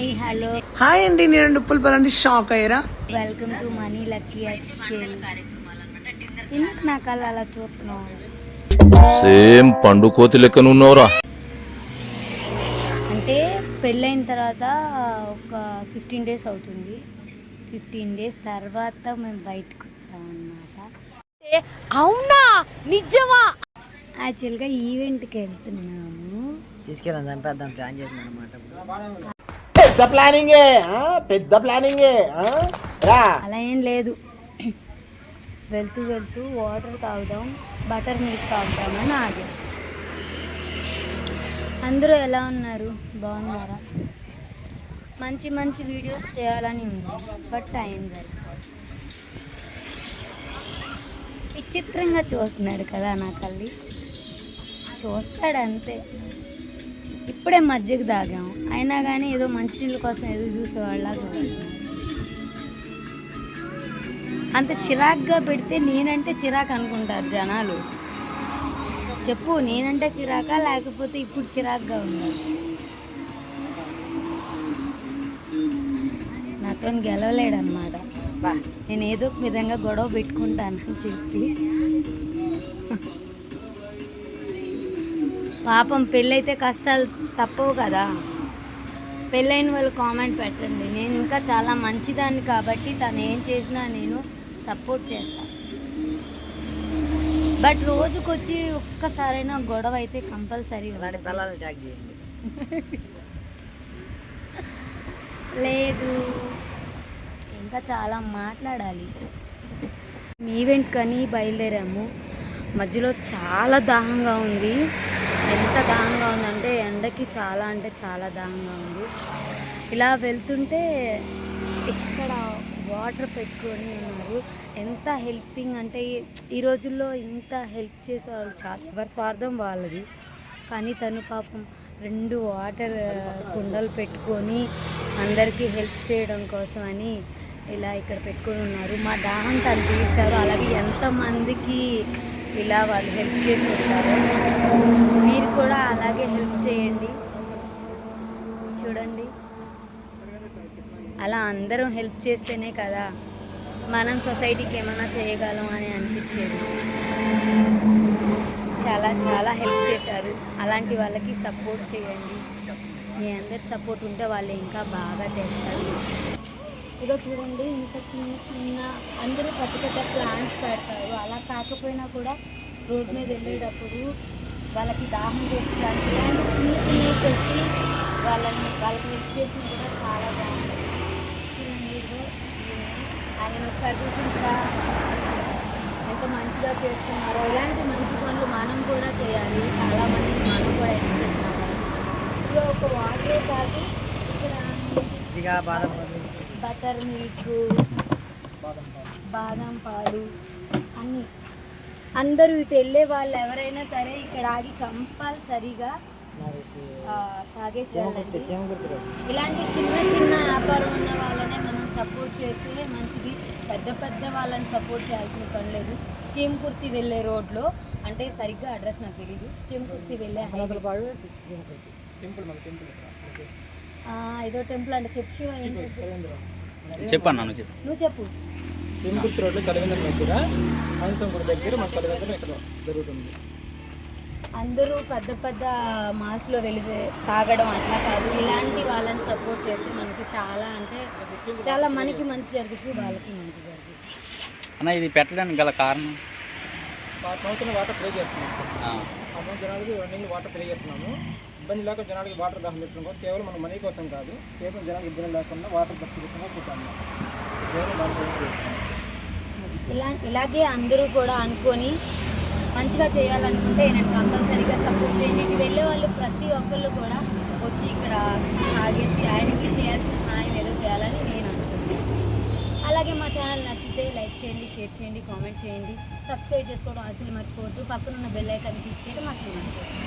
Hi hello. Hi అండి నేను డుప్పులు పలండి షాక్ అయ్యారా? Welcome to money lucky official. ఎందుకు నా కళ్ళు అలా చూస్తున్నావు? సేమ్ పండు కోతి లెక్కనున్నావురా. అంటే పెళ్ళైన తర్వాత ఒక ఫిఫ్టీన్ డేస్ అవుతుంది. ఫిఫ్టీన్ డేస్ తర్వాత మేము బయటకు వచ్చామన్నమాట. అవునా? నిజమా? యాక్చువల్గా ఈవెంట్కి వెళ్తున్నాము. తీసుకెళ్ళాం చంపేద్దాం ప్లాన్ చేసింది అనమాట పెద్ద ప్లానింగే పెద్ద ప్లానింగే రా. అలా ఏం లేదు. వెళ్తూ వెళ్తూ వాటర్ తాగుదాం బటర్ మిల్క్ తాగుతామని ఆగాం. అందరూ ఎలా ఉన్నారు? బాగున్నారా? మంచి మంచి వీడియోస్ చేయాలని ఉంది బట్ టైం సరిపోదు విచిత్రంగా చూస్తున్నాడు కదా నా కళ్ళి చూస్తాడు అంతే ఇప్పుడే మజ్జిగ తాగాం. అయినా కానీ ఏదో మంచినీళ్ళ కోసం ఎదురు చూసేవాళ్ళ చూస్తున్నాడు అంత చిరాగ్గా పెడితే నేనంటే చిరాకు అనుకుంటారు జనాలు. చెప్పు నేనంటే చిరాకా? లేకపోతే ఇప్పుడు చిరాగ్గా ఉన్నారు నాతో గెలవలేడు అనమాట నేను ఏదో ఒక విధంగా గొడవ పెట్టుకుంటానని చెప్పి. పాపం పెళ్ళైతే కష్టాలు తప్పవు కదా. పెళ్ళైన వాళ్ళు కామెంట్ పెట్టండి. నేను ఇంకా చాలా మంచిదాన్ని కాబట్టి తను ఏం చేసినా నేను సపోర్ట్ చేస్తాను బట్ రోజుకొచ్చి ఒక్కసారైనా గొడవ అయితే కంపల్సరీ లేదు. ఇంకా చాలా మాట్లాడాలి. ఈవెంట్ కని బయలుదేరాము. మధ్యలో చాలా దాహంగా ఉంది. ఎంత దాహంగా ఉందంటే ఎండకి చాలా అంటే చాలా దాహంగా ఉంది. ఇలా వెళ్తుంటే ఇక్కడ వాటర్ పెట్టుకొని ఉన్నారు. ఎంత హెల్పింగ్ అంటే ఈ- రోజుల్లో ఇంత హెల్ప్ చేసేవాళ్ళు చాలా ఎవరి స్వార్థం వాళ్ళది. కానీ తను పాపం రెండు వాటర్ కుండలు పెట్టుకొని అందరికీ హెల్ప్ చేయడం కోసం అని ఇలా ఇక్కడ పెట్టుకొని ఉన్నారు. మా దాహం తను తీర్చారు. అలాగే ఎంతమందికి ఇలా వాళ్ళు హెల్ప్ చేసి ఉంటారు. మీరు కూడా అలాగే హెల్ప్ చేయండి. చూడండి. అలా అందరం హెల్ప్ చేస్తేనే కదా మనం సొసైటీకి ఏమైనా చేయగలం అని అనిపించేది. చాలా చాలా హెల్ప్ చేశారు. అలాంటి వాళ్ళకి సపోర్ట్ చేయండి. మీ అందరి సపోర్ట్ ఉంటే వాళ్ళు ఇంకా బాగా చేస్తారు. ఇదో చూడండి ఇంత చిన్న చిన్న అందరూ పెద్ద పెద్ద ప్లాన్స్ పెడతారు. అలా కాకపోయినా కూడా రోడ్ మీద వెళ్ళేటప్పుడు వాళ్ళకి దాహం తీర్చడానికి ఇలాంటి చిన్న చిన్నవి పెట్టి వాళ్ళని వాళ్ళకి హెల్ప్ చేసినా కూడా చాలా బాగుంటుంది. ఈయన. ఆయన ఒకసారి చూపించరా? ఎంత మంచిగా చేస్తున్నారో ఇలాంటి మంచి పనులు మనం కూడా చేయాలి. చాలా మందికి మనం కూడా ఇన్స్పిరేషన్ అవ్వాలి ఇక్కడ ఒక వాటర్ కాదు ఇక్కడ బటర్ మిల్క్ బాదం పాలు అన్నీ. అందరూ ఇటు వెళ్ళే వాళ్ళు ఎవరైనా సరే ఇక్కడ ఆగి కంపల్సరీగా ఆ, తాగేసి వెళ్ళండి ఇలాంటి చిన్న చిన్న వ్యాపారం ఉన్న వాళ్ళనే మనం సపోర్ట్ చేస్తే మంచిది. పెద్ద పెద్ద వాళ్ళని సపోర్ట్ చేయాల్సిన పని లేదు. చీమకుర్తి వెళ్ళే రోడ్లో అంటే సరిగ్గా అడ్రస్ నాకు తెలియదు చీమకుర్తి వెళ్ళే ఏదో టెంపుల్ అంటే. చెప్పు శివ ఏంటి? చెప్పన్నాను చెప్పు నువ్వు చెప్పు. సింగుర్తి రోడ్లో కలివేంద్రం దగ్గర హంసం దగ్గర మన కలివేంద్రం ఇక్కడ జరుగుతుంది. అందరూ పెద్ద పెద్ద మాస్లో వెళ్ళి తాగడం అట్లా కాదు. ఇలాంటి వాళ్ళని సపోర్ట్ చేస్తే మనకి చాలా అంటే చాలా మనకి మంచి జరుగుతుంది వాళ్ళకి మంచి జరుగుతుంది. అన్న ఇది పెట్టడానికి గల కారణం? సంవత్సరం వాటర్ ప్లే చేస్తున్నాం. సంవత్సరం జనాలకి రెండు వాటర్ ప్లే చేస్తున్నాము. ఇబ్బంది లేక జనాలకి వాటర్ దాహం పెట్టడం కోసం కేవలం మన మనీ కోసం కాదు కేవలం జనాలకు ఇబ్బంది లేకుండా వాటర్ భక్తి కోసం కూర్చున్నాం. కేవలం ఇలా ఇలాగే అందరూ కూడా అనుకొని మంచిగా చేయాలనుకుంటే నేను కంపల్సరీగా సపోర్ట్ చేయండి. ఇటు వెళ్ళే వాళ్ళు ప్రతి ఒక్కళ్ళు కూడా వచ్చి ఇక్కడ ఆగేసి ఆయనకి చేయాల్సిన సహాయం ఏదో చేయాలని నేను అనుకుంటున్నాను. అలాగే మా ఛానల్ నచ్చితే లైక్ చేయండి షేర్ చేయండి కామెంట్ చేయండి. సబ్స్క్రైబ్ చేసుకోవడం అసలు మర్చిపోవద్దు. పక్కనున్న బెల్ ఐకాన్ క్లిక్ చేయడం అసలు మర్చిపోవద్దు.